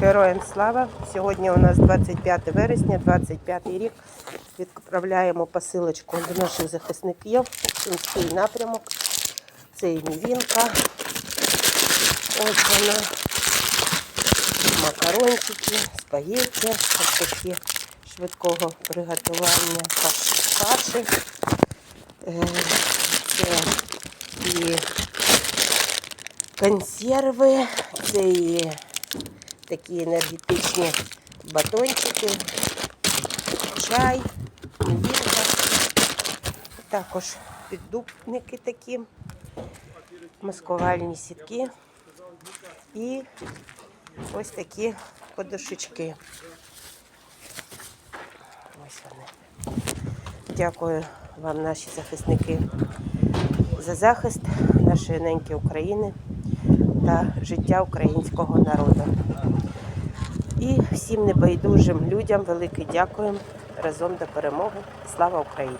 Героям слава! Сьогодні у нас 25 вересня, 25 рік. Відправляємо посилочку до наших захисників. Сумський напрямок. Це і мівінка. Ось вона. Макарончики, спагетті, ось такі швидкого приготування каш- каші. Е, Це і консерви, це і такі енергетичні батончики, чай, мівінка. Також піддупники такі, маскувальні сітки і ось такі подушечки. Ось вони. Дякую вам, наші захисники, за захист нашої неньки України та життя українського народу. І всім небайдужим людям велике дякую разом до перемоги. Слава Україні!